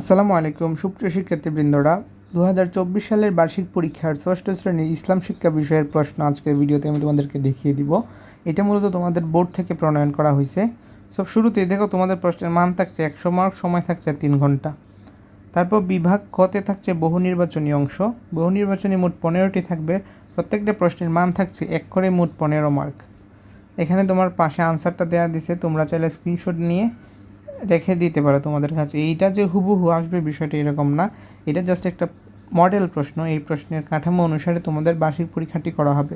আসসালামু আলাইকুম, সুপ্রিয় শিক্ষার্থীবৃন্দরা। দু হাজার চব্বিশ সালের বার্ষিক পরীক্ষার ষষ্ঠ শ্রেণির ইসলাম শিক্ষা বিষয়ের প্রশ্ন আজকের ভিডিওতে আমি তোমাদেরকে দেখিয়ে দিব। এটা মূলত তোমাদের বোর্ড থেকে প্রণয়ন করা হয়েছে। সব শুরুতেই দেখো তোমাদের প্রশ্নের মান থাকছে একশো মার্ক, সময় থাকছে তিন ঘণ্টা। তারপর বিভাগ কতে থাকছে বহু নির্বাচনী অংশ। বহু নির্বাচনী মোট পনেরোটি থাকবে। প্রত্যেকটা প্রশ্নের মান থাকছে এক করে মোট পনেরো মার্ক। এখানে তোমার পাশে আনসারটা দেওয়া দিছে। তোমরা চাইলে স্ক্রিনশট নিয়ে রেখে দিতে পারো তোমাদের কাছে। এইটা যে হুবহু আসবে বিষয়টা এরকম না। এটা জাস্ট একটা মডেল প্রশ্ন। এই প্রশ্নের কাঠামো অনুসারে তোমাদের বার্ষিক পরীক্ষাটি করা হবে।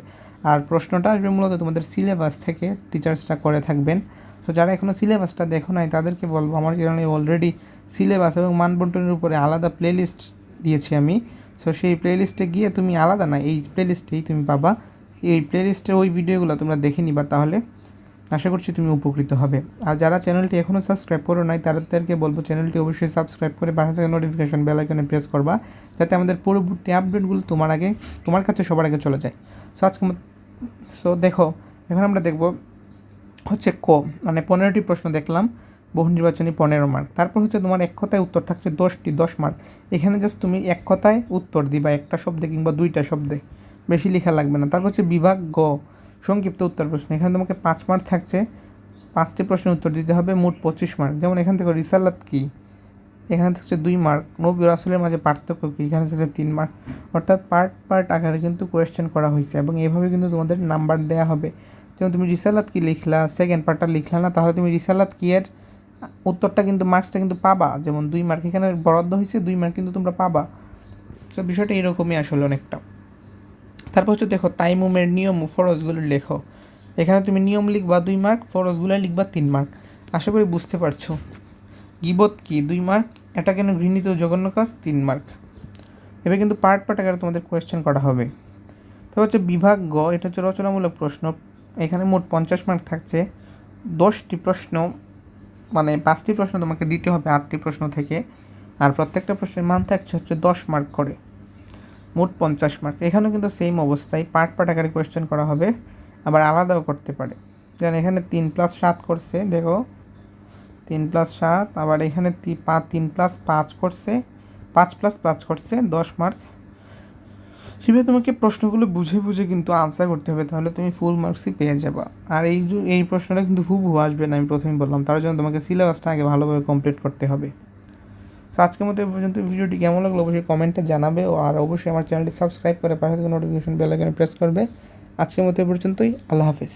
আর প্রশ্নটা আসবে মূলত তোমাদের সিলেবাস থেকে টিচার্সরা করে থাকবেন। তো যারা এখনও সিলেবাসটা দেখো নাই, তাদেরকে বলব, আমার চ্যানেলে অলরেডি সিলেবাস এবং মানবন্টনের উপরে আলাদা প্লেলিস্ট দিয়েছি আমি। সো সেই প্লেলিস্টে গিয়ে তুমি আলাদা না, এই প্লেলিস্টেই তুমি পাবা। এই প্লেলিস্টের ওই ভিডিওগুলো তোমরা দেখে নিবা তাহলে। আশা করছি তুমি উপকৃত হবে। আর যারা চ্যানেলটি এখনও সাবস্ক্রাইব করো নাই, তাদেরকে বলব চ্যানেলটি অবশ্যই সাবস্ক্রাইব করে পাশে থেকে নোটিফিকেশন বেল আইকনে প্রেস করবা, যাতে আমাদের পরবর্তী আপডেটগুলো তোমার আগে, তোমার কাছে সবার আগে চলে যায়। সো আজকে সো দেখো এখন আমরা দেখব হচ্ছে ক মানে পনেরোটি প্রশ্ন দেখলাম, বহু নির্বাচনী পনেরো মার্ক তারপর হচ্ছে তোমার এক কথায় উত্তর থাকছে দশটি, দশ মার্ক এখানে জাস্ট তুমি এক কথায় উত্তর দিবা একটা শব্দে কিংবা দুইটা শব্দে। বেশি লেখা লাগবে না। তারপর হচ্ছে বিভাগ গ সংক্ষিপ্ত উত্তর প্রশ্ন। এখানে তোমাকে পাঁচ মার্ক থাকছে। পাঁচটি প্রশ্নের উত্তর দিতে হবে, মোট পঁচিশ মার্ক যেমন এখান থেকে রিসালাত কী? এখানে থাকছে দুই মার্ক নবী রাসুলের মাঝে পার্থক্য কী? এখানে থাকছে তিন মার্ক অর্থাৎ পার্ট পার্ট আকারে কিন্তু কোয়েশ্চেন করা হয়েছে এবং এভাবে কিন্তু তোমাদের নাম্বার দেওয়া হবে। যেমন তুমি রিসালাত কি লিখলা সেকেন্ড পার্টটা লিখলা না, তাহলে তুমি রিসালাত কি এর উত্তরটা কিন্তু মার্কসটা কিন্তু পাবা। যেমন দুই মার্ক এখানে বরাদ্দ হয়েছে, দুই মার্ক কিন্তু তোমরা পাবা। তো বিষয়টা এরকমই আসলে অনেকটা। তারপর হচ্ছে দেখো, তাইমুমের নিয়ম ও ফরজগুলো লেখো। এখানে তুমি নিয়ম লিখবা দুই মার্ক, ফরজগুলো লিখবা তিন মার্ক। আশা করি বুঝতে পারছ। গিবত কি? দুই মার্ক, এটা কেন ঘৃণিত জঘন্য কাজ? তিন মার্ক। এবার কিন্তু পার্ট পার্ট আকারে তোমাদের কোয়েশ্চেন করা হবে। তারপর হচ্ছে বিভাগ গ, এটা হচ্ছে রচনামূলক প্রশ্ন। এখানে মোট পঞ্চাশ মার্ক থাকছে। দশটি প্রশ্ন মানে পাঁচটি প্রশ্ন তোমাকে দিতে হবে আটটি প্রশ্ন থেকে। আর প্রত্যেকটা প্রশ্নের মান থাকছে হচ্ছে দশ মার্ক করে। মোট পঞ্চাশ মার্ক এখানেও কিন্তু সেম অবস্থায় পার্ট পার্ট আকারে কোয়েশ্চেন করা হবে, আবার আলাদাও করতে পারে। যেমন এখানে তিন প্লাস সাত করছে, দেখো। তিন প্লাস সাত, আবার এখানে তিন প্লাস পাঁচ করছে, পাঁচ প্লাস পাঁচ করছে, দশ মার্ক সেভাবে তোমাকে প্রশ্নগুলো বুঝে বুঝে কিন্তু আনসার করতে হবে, তাহলে তুমি ফুল মার্কসই পেয়ে যাবা। আর এই এই প্রশ্নটা কিন্তু খুব আসবে না, আমি প্রথমেই বললাম। তার জন্য তোমাকে সিলেবাসটা আগে ভালোভাবে কমপ্লিট করতে হবে। তো আজকের মতো পর্যন্ত ভিডিওটি কেমন লাগল অবশ্যই কমেন্টে জানাবে আর অবশ্যই আমার চ্যানেলটি সাবস্ক্রাইব করে পাশে থেকে নোটিফিকেশন বেল আইকনে প্রেস করবে। আজকের মতো পর্যন্তই, আল্লাহ হাফিজ।